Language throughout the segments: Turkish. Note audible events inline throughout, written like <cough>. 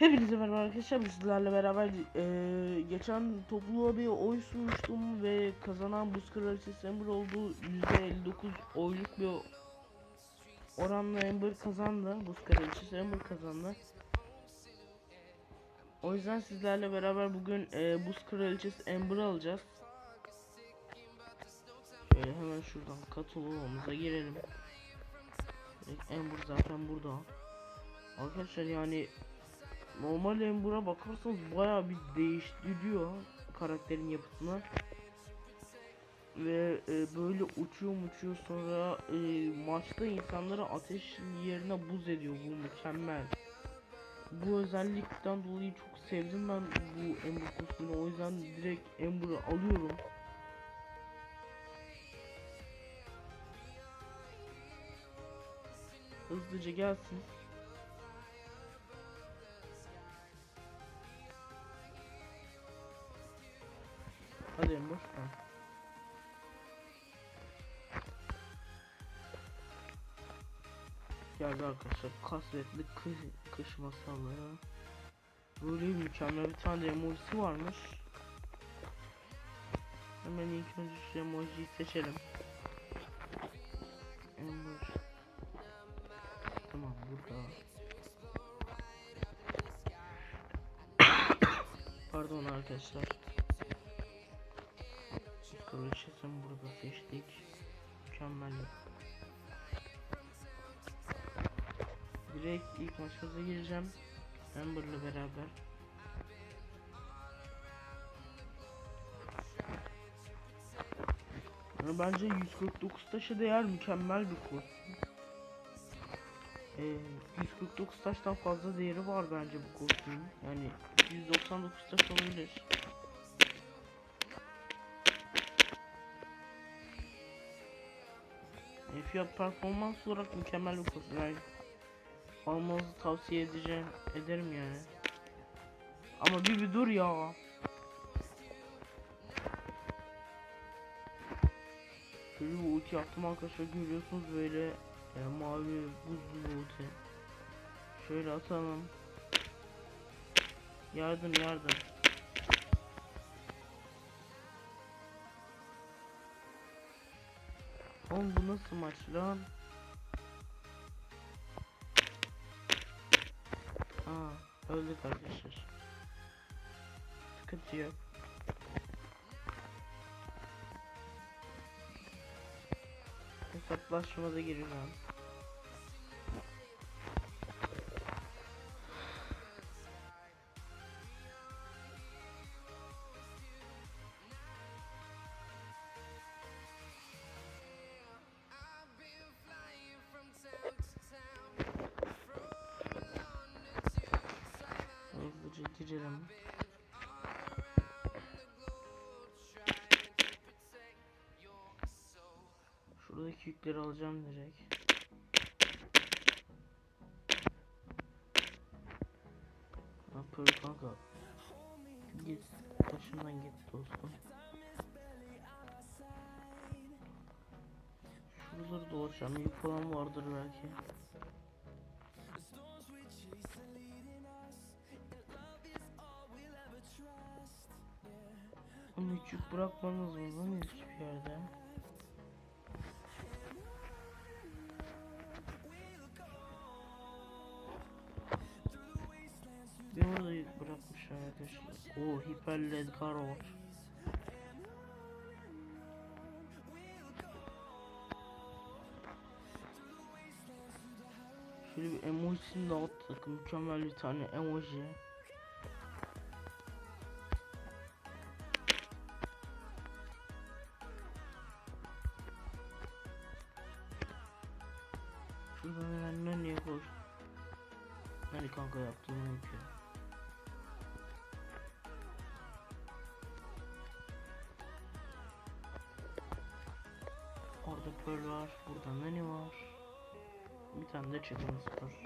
Hepinize merhaba arkadaşlar sizlerle beraber eee, geçen topluluğa bir oy sunmuştum ve kazanan Buz Kraliçesi Ember oldu. %59 oyluk bir oranla Ember kazandı. Buz Kraliçesi Ember kazandı. O yüzden sizlerle beraber bugün eee, Buz Kraliçesi Ember'ı alacağız. Şöyle hemen şuradan katılımımıza girelim. Ember zaten burada. Arkadaşlar yani normal Ember'a bakarsanız baya bir değiştiriyor karakterin yapısını ve e, böyle uçuyor uçuyor sonra e, maçta insanları ateş yerine buz ediyor. Bu mükemmel. Bu özellikten dolayı çok sevdim ben bu Ember kostümünü. O yüzden direkt Ember'ı alıyorum. Hızlıca gelsin Hadi Ember. Ha. Geldi arkadaşlar kasvetli kış, kış masalları. Böyle mükemmel bir tane emojisi varmış. Hemen ilk önce şu emojiyi seçelim. Ember. Tamam burada. <coughs> Pardon arkadaşlar. Kraliçesini burada seçtik. Mükemmel. Direkt ilk maçımıza gireceğim. Amber'la beraber. Yani bence 149 taşı değer mükemmel bir kostüm. Ee, 149 taştan fazla değeri var bence bu kostümün. Yani 199 taş olabilir. Fiyat performans olarak mükemmel bir kostüm. Almanızı tavsiye edeceğim ederim yani. Ama bir bir dur ya. Şöyle bir ulti yaptım arkadaşlar görüyorsunuz böyle yani mavi buzlu ulti. Şöyle atalım. Yardım yardım. Oğlum bu nasıl maç lan? Aa öldük arkadaşlar. Sıkıntı yok. Hesaplaşmada. Hızlıca girelim. Şuradaki yükleri alacağım direkt. Ne yapıyor kanka? Git başımdan git dostum. Şuraları dolaşacağım. Yük falan vardır belki. Yük bırakmanız lan hiçbir yerde? Bir orada bırakmış arkadaşlar. O hiperled karot. Şöyle bir emojisini de attık. Mükemmel bir tane emoji. Şuradan hemen Nani'ye koş. Nani kanka yaptığını yapıyor. Orada Pearl var. Burada Nani var. Bir tane de çekimiz var.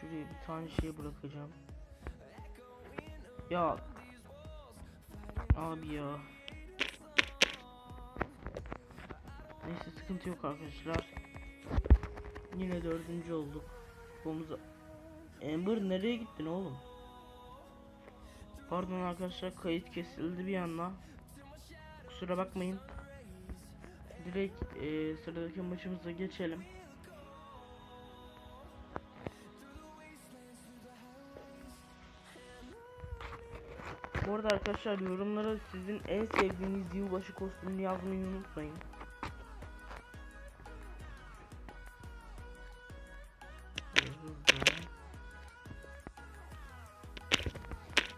Şuraya bir tane şey bırakacağım. Ya Abi. Neyse sıkıntı yok arkadaşlar. Yine dördüncü olduk. Kupamıza. Ember nereye gittin oğlum? Pardon arkadaşlar kayıt kesildi bir anda. Kusura bakmayın. Direkt eee, sıradaki maçımıza geçelim. Bu arada arkadaşlar yorumlara sizin en sevdiğiniz yılbaşı kostümünü yazmayı unutmayın.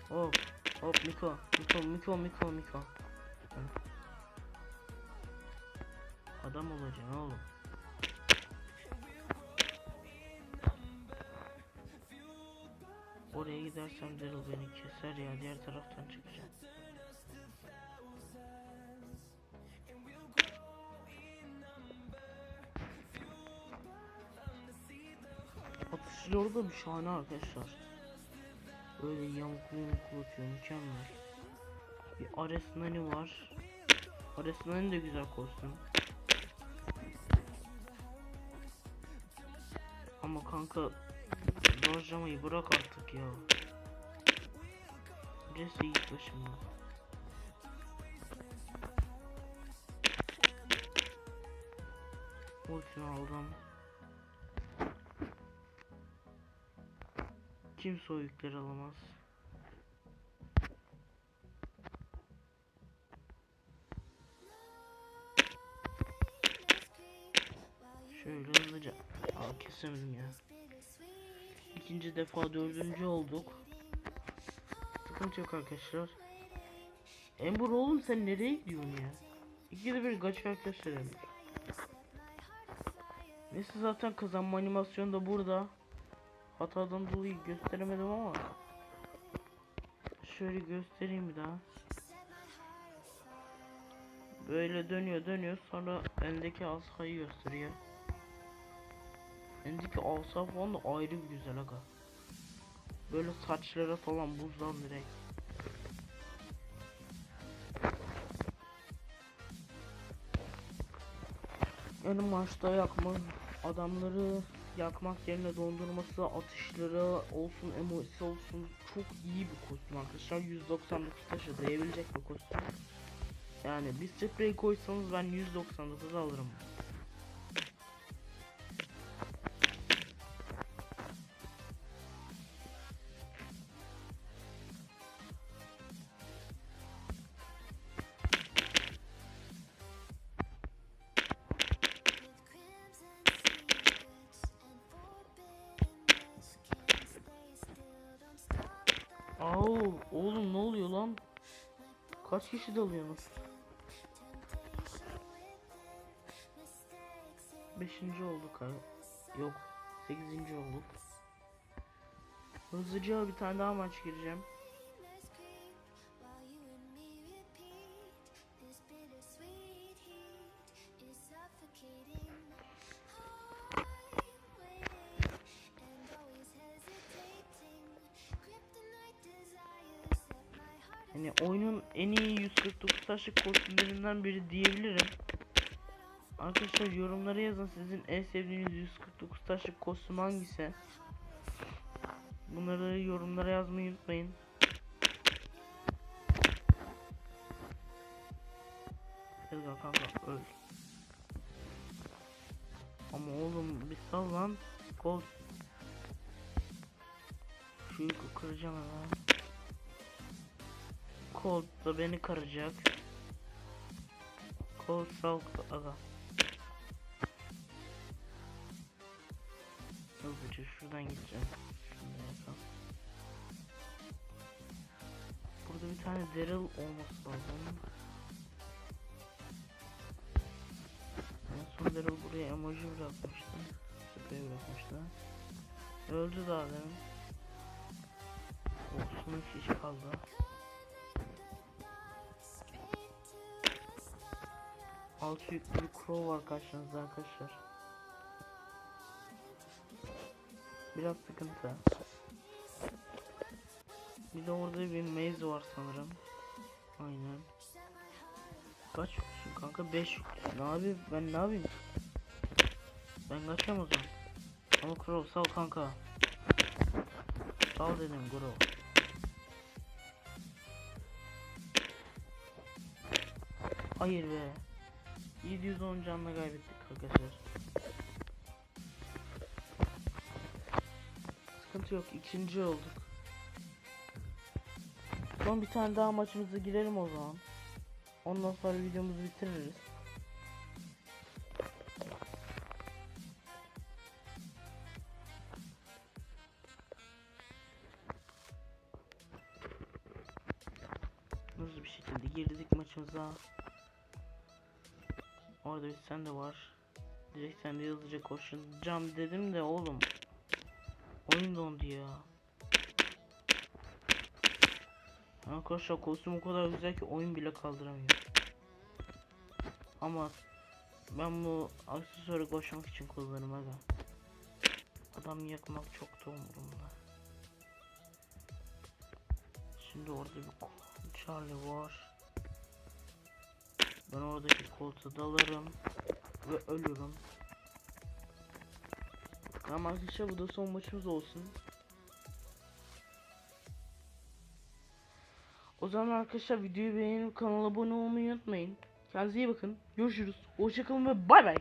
Hop hop Miko Miko Miko Miko Miko. Adam olacaksın oğlum Oraya gidersem Daryl beni keser ya diğer taraftan çıkacağım Atışları da bir şahane arkadaşlar. Böyle yamuklu yamuklu atıyor mükemmel. Bir Ares Nani var. Ares Nani de güzel kostüm. Ama kanka Dojlamayı bırak artık ya. Jesse git başımdan. Ultimi aldım Kimse o alamaz? Şöyle hızlıca. Aa kesemedim ya İkinci defa dördüncü olduk. Sıkıntı yok arkadaşlar. Ember oğlum sen nereye gidiyorsun ya? İkide bir kaç arkadaşlar Ember Neyse zaten kazanma animasyonu da burada. Hatadan dolayı gösteremedim ama. Şöyle göstereyim bir daha. Böyle dönüyor dönüyor. Sonra eldeki asayı gösteriyor Elindeki asa falan da ayrı bir güzel aga Böyle saçlara falan buzdan direkt Yani maçta yakma adamları yakmak yerine dondurması, atışları olsun, emojisi olsun çok iyi bir kostüm arkadaşlar. 199 taşı dayabilecek bir kostüm. Yani bir sprey koysanız ben 199 alırım. Kaç kişi dalıyorsunuz? Beşinci olduk ha. Yok. Sekizinci olduk. Hızlıca bir tane daha maç gireceğim. Yani oyunun en iyi 149 taşlık kostümlerinden biri diyebilirim. Arkadaşlar yorumlara yazın sizin en sevdiğiniz 149 taşlık kostüm hangisi? Bunları yorumlara yazmayı unutmayın. Ezga kanka öl. Ama oğlum bir sal lan. Kol. Şu kıracağım hemen. Colt da beni kıracak. Colt sal aga. Hızlıca şuradan gideceğim. Burada bir tane Daryl olması lazım. En son Daryl buraya emoji bırakmıştı. Sprey bırakmıştı. Öldü daha demin. Olsun hiç kaldı. Altı yüklü crow var karşınızda arkadaşlar. Biraz sıkıntı. Bir de orada bir maze var sanırım. Aynen. Kaç kişi Kanka 5 ne yapayım ben ne yapayım? Ben kaçacağım o zaman. Ama Kuro sal kanka. Sal dedim Kuro. Hayır be. 710 canla kaybettik arkadaşlar. Sıkıntı yok. ikinci olduk. Son bir tane daha maçımıza girelim o zaman. Ondan sonra videomuzu bitiririz. Hızlı bir şekilde girdik maçımıza. Orada bir sen de var. Direkt sen de hızlıca koşacağım dedim de oğlum. Oyun dondu ya. Arkadaşlar kostüm o kadar güzel ki oyun bile kaldıramıyor. Ama ben bu aksesuarı koşmak için kullanırım aga. Adam yakmak çok da umurumda. Şimdi orada bir Charlie var. Ben oradaki koltuğa dalarım ve ölürüm. Tamam arkadaşlar bu da son maçımız olsun. O zaman arkadaşlar videoyu beğenip kanala abone olmayı unutmayın. Kendinize iyi bakın. Görüşürüz. Hoşçakalın ve bay bay.